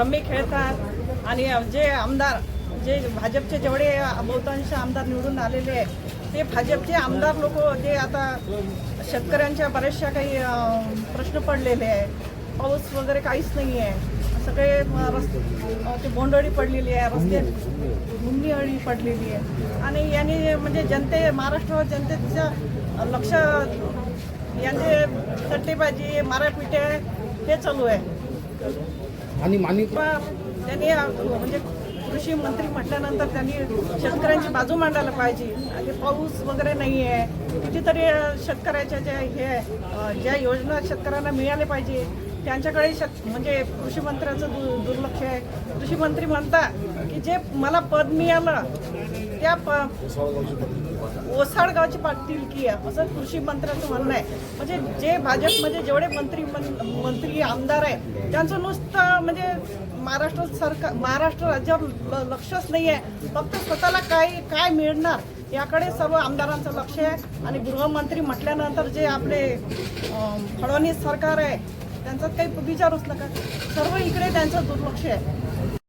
Rummy खेळतात आणि जे आमदार जे भाजपचे जेवढे बहुतांश आमदार निवडून आलेले आहे ते भाजपचे आमदार लोक जे आता शेतकऱ्यांच्या बऱ्याचशा काही प्रश्न पडलेले आहे पाऊस वगैरे काहीच नाही आहे. सगळे रस्ते बोंडळी ते बोंडअळी पडलेली आहे रस्ते घुमणी अळी पडलेली आहे. आणि यांनी म्हणजे जनते महाराष्ट्र जनतेच्या लक्ष यांचे सट्टेबाजी मारापिटे हे चालू आहे. आणि मानी त्यांनी म्हणजे कृषी मंत्री म्हटल्यानंतर त्यांनी शेतकऱ्यांची बाजू मांडायला पाहिजे. आणि पाऊस वगैरे नाही आहे कितीतरी शेतकऱ्याच्या ज्या हे ज्या योजना शेतकऱ्यांना मिळाल्या पाहिजे त्यांच्याकडे शेत म्हणजे कृषी मंत्र्याचं दु दुर्लक्ष आहे. कृषी मंत्री म्हणता की जे मला पद मिळालं त्या प ओसाडगावची पाटील की आहे असं कृषी मंत्र्याचं म्हणणं आहे. म्हणजे जे भाजपमध्ये जेवढे मंत्री मं- मंत्री आमदार आहे त्यांचं नुसतं म्हणजे महाराष्ट्र सरकार महाराष्ट्र राज्यावर ल- लक्षच नाही आहे. फक्त स्वतःला काय काय मिळणार याकडे सर्व आमदारांचं लक्ष आहे. आणि गृहमंत्री म्हटल्यानंतर जे आपले फडणवीस सरकार आहे त्यांचा काही विचारूच नका सर्व इकडे त्यांचं दुर्लक्ष आहे.